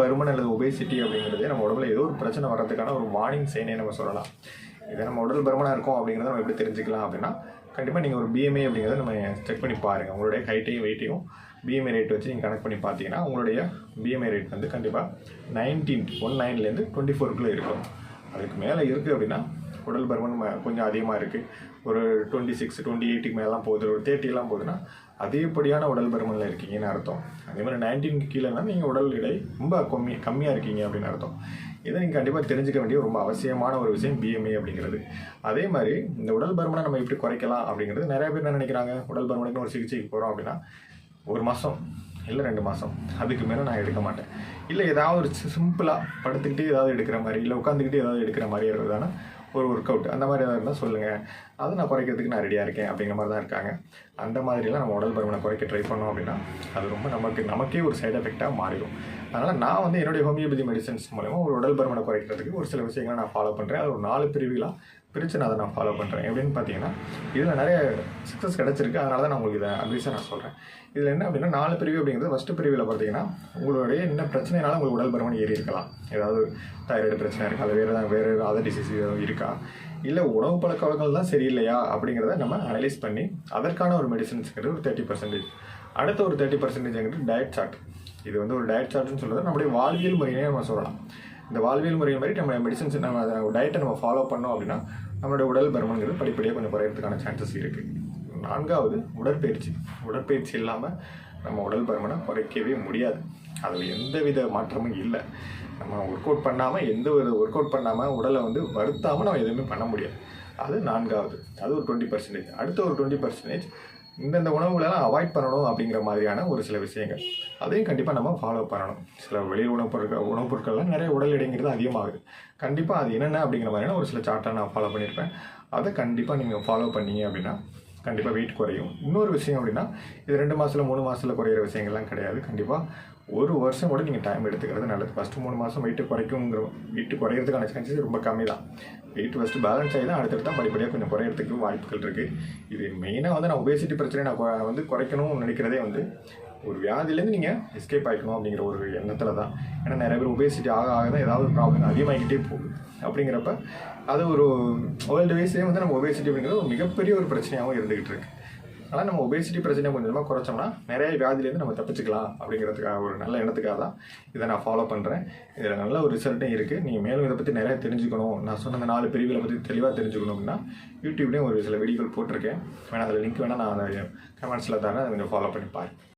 பருமன் அல்லது ஒபேசிட்டி அப்படிங்கிறது நம்ம உடம்புல ஏதோ ஒரு பிரச்சனை வர்றதுக்கான ஒரு வார்னிங் சைனே நம்ம சொல்லலாம். இதை நம்ம உடல் பருமனாக இருக்கும் அப்படிங்கிறத நம்ம எப்படி தெரிஞ்சுக்கலாம் அப்படின்னா கண்டிப்பாக நீங்கள் ஒரு பிஎம்ஐ அப்படிங்கிறத நம்ம செக் பண்ணி பாருங்கள் உங்களுடைய ஹைட்டையும் வெயிட்டையும் பிஎம்ஐ ரேட் வச்சு நீங்கள் கனெக்ட் பண்ணி பார்த்தீங்கன்னா உங்களுடைய பிஎம்ஐ ரேட் வந்து கண்டிப்பாக நைன்டீன் ஒன் நைன்லேருந்து டுவெண்ட்டி ஃபோருக்குள்ளே இருக்கும். அதுக்கு மேலே இருக்குது அப்படின்னா உடல் பருமன் ம- கொஞ்சம் அதிகமாக இருக்குது ஒரு டுவெண்ட்டி சிக்ஸ் டுவெண்ட்டி எயிட்டுக்கு மேலாம் போகுது ஒரு தேர்ட்டிலாம் போகுதுன்னா அதிகப்படியான உடல் பருமனில் இருக்கீங்கன்னு அர்த்தம். அதே மாதிரி நைன்டீனுக்கு கீழேனா நீங்கள் உடல் எடை ரொம்ப கம்மி கம்மியாக இருக்கீங்க அப்படின்னு அர்த்தம். இதை நீங்கள் கண்டிப்பாக தெரிஞ்சுக்க வேண்டிய ரொம்ப அவசியமான ஒரு விஷயம் பிஎம்ஏ அப்படிங்கிறது. அதே மாதிரி இந்த உடல் பருமனை நம்ம எப்படி குறைக்கலாம் அப்படிங்கிறது நிறைய பேர் என்ன நினைக்கிறாங்க? உடல் பருமனுக்கு ஒரு சிகிச்சைக்கு போகிறோம் அப்படின்னா ஒரு மாதம் இல்லை ரெண்டு மாதம் அதுக்கு மேலே நான் எடுக்க மாட்டேன். இல்லை ஏதாவது ஒரு சிம்பிளாக படுத்துக்கிட்டே ஏதாவது எடுக்கிற மாதிரி இல்லை உட்காந்துக்கிட்டே ஏதாவது எடுக்கிற மாதிரி இருக்கிறதான ஒரு ஒர்க் அவுட் அந்த மாதிரி ஏதாவது இருந்தால் சொல்லுங்கள் அதை நான் குறைக்கிறதுக்கு நான் ரெடியாக இருக்கேன் அப்படிங்கிற மாதிரி தான் இருக்காங்க. அந்த மாதிரிலாம் நம்ம உடல் பருமனை குறைக்க ட்ரை பண்ணோம் அப்படின்னா அது ரொம்ப நமக்கு நமக்கே ஒரு சைடு எஃபெக்டாக மாறிடும். அதனால் நான் வந்து என்னுடைய ஹோமியோபதி மெடிசன்ஸ் மூலயமா ஒரு உடல் பருமனை குறைக்கிறதுக்கு ஒரு சில விஷயங்களை நான் ஃபாலோ பண்ணுறேன் அது ஒரு நாலு பிரிவுகளாக பிரித்து நான் அதை நான் ஃபாலோ பண்ணுறேன் எப்படின்னு பார்த்தீங்கன்னா இதில் நிறைய சக்ஸஸ் கிடச்சிருக்கு. அதனால தான் நான் உங்களுக்கு இதை அட்வைஸாக நான் சொல்கிறேன் இதில் என்ன அப்படின்னா நாலு பிரிவு அப்படிங்கிறது ஃபஸ்ட்டு பிரிவில் பார்த்தீங்கன்னா உங்களுடைய என்ன பிரச்சனைனால உங்களுக்கு உடல் பருமன் ஏறி இருக்கலாம். ஏதாவது தைராய்டு பிரச்சனை இருக்கா? அது வேறு ஏதாவது வேறு அதர் டிசீஸ் இருக்கா? இல்லை உணவு பழக்க வழக்கங்கள் தான் சரியில்லையா அப்படிங்கிறத நம்ம அனலைஸ் பண்ணி அதற்கான ஒரு மெடிசன்ஸுங்கிறது ஒரு தேர்ட்டி பர்சன்டேஜ் அடுத்த ஒரு தேர்ட்டி பர்சன்டேஜ்ங்கிறது டயட் சார்ட் இது வந்து ஒரு டயட் சார்ட்னு சொல்கிறது நம்முடைய வாழ்வியல் முறையினே நம்ம சொல்லலாம். இந்த வாழ்வியல் முறை மாதிரி நம்ம மெடிசன்ஸ் நம்ம டயட்டை நம்ம ஃபாலோ பண்ணோம் அப்படின்னா நம்மளுடைய உடல் பருமன்கிறது படிப்படியாக கொஞ்சம் குறையிறதுக்கான சான்சஸ் இருக்குது நான்காவது உடற்பயிற்சி. உடற்பயிற்சி இல்லாமல் நம்ம உடல் பருமனை குறைக்கவே முடியாது. அதில் எந்த வித மாற்றமும் இல்லை. நம்ம ஒர்க் அவுட் பண்ணாமல் எந்த ஒரு ஒர்க் அவுட் பண்ணாமல் உடலை வந்து வருத்தாமல் நம்ம எதுவுமே பண்ண முடியாது. அது நான்காவது. அது ஒரு டுவெண்ட்டி பர்சன்டேஜ் அடுத்த ஒரு டுவெண்ட்டி பர்சன்டேஜ் இந்தந்த உணவுகளெல்லாம் அவாய்ட் பண்ணணும் அப்படிங்கிற மாதிரியான ஒரு சில விஷயங்கள். அதையும் கண்டிப்பாக நம்ம ஃபாலோ பண்ணணும். சில வெளி உணவுப் பொருட்கள் உணவுப் பொருட்கள்லாம் நிறைய உடல் எடைங்கிறது அதிகமாகுது. கண்டிப்பாக அது என்னென்ன அப்படிங்கிற மாதிரியான ஒரு சில சார்ட்டை நான் ஃபாலோ பண்ணியிருப்பேன். அதை கண்டிப்பாக நீங்கள் ஃபாலோ பண்ணீங்க அப்படின்னா கண்டிப்பாக வெயிட் குறையும். இன்னொரு விஷயம் அப்படின்னா இது ரெண்டு மாதத்தில் மூணு மாதத்தில் குறையிற விஷயங்கள்லாம் கிடையாது. கண்டிப்பாக ஒரு வருஷம் கூட நீங்கள் டைம் எடுத்துக்கிறது நல்லது. ஃபஸ்ட்டு மூணு மாதம் வெயிட்டு குறைக்குங்கிற வெயிட்டு குறையிறதுக்கான சான்சஸ் ரொம்ப கம்மி தான் வெயிட் ஃபஸ்ட்டு பேலன்ஸ் ஆகி தான் அடுத்தடுத்து தான் படிப்படியாக கொஞ்சம் குறையிறதுக்கு வாய்ப்புகள் இருக்குது இது மெயினாக வந்து நான் ஒபேசிட்டி பிரச்சனை நான் வந்து குறைக்கணும்னு நினைக்கிறதே வந்து ஒரு வியாதியிலேருந்து நீங்கள் எஸ்கேப் ஆகிக்கணும் அப்படிங்கிற ஒரு எண்ணத்தில் தான். ஏன்னா நிறைய பேர் ஒபேசிட்டி ஆக ஆக தான் ஏதாவது ஒரு ப்ராப்ளம் அதிகமாகிக்கிட்டே போகுது. அப்படிங்கிறப்ப அது ஒரு வேர்ல்டு வைஸ்லேயே வந்து நம்ம ஒபேசிட்டி அப்படிங்கிறது ஒரு மிகப்பெரிய ஒரு பிரச்சனையாகவும் இருந்துகிட்டு இருக்குது அதனால் நம்ம ஒபேசிட்டி பிரச்சனையை கொஞ்சமாக குறைச்சோம்னா நிறைய வியாதிலேருந்து நம்ம தப்பிச்சுக்கலாம் அப்படிங்கிறதுக்காக ஒரு நல்ல எண்ணத்துக்காக தான் இதை நான் ஃபாலோ பண்ணுறேன் இதில் நல்ல ஒரு ரிசல்ட்டும் இருக்குது நீங்கள் மேலும் இதை பற்றி நிறையா தெரிஞ்சுக்கணும். நான் சொன்ன அந்த நாலு பிரிவுகளை பற்றி தெளிவாக தெரிஞ்சுக்கணும் அப்படின்னா யூடியூப்லேயும் ஒரு சில வீடியோக்கள் போட்டிருக்கேன். வேணால் அதில் லிங்க் வேணால் நான் அந்த கமெண்ட்ஸில் தரேன். அதை கொஞ்சம் ஃபாலோ பண்ணி பாருங்கள்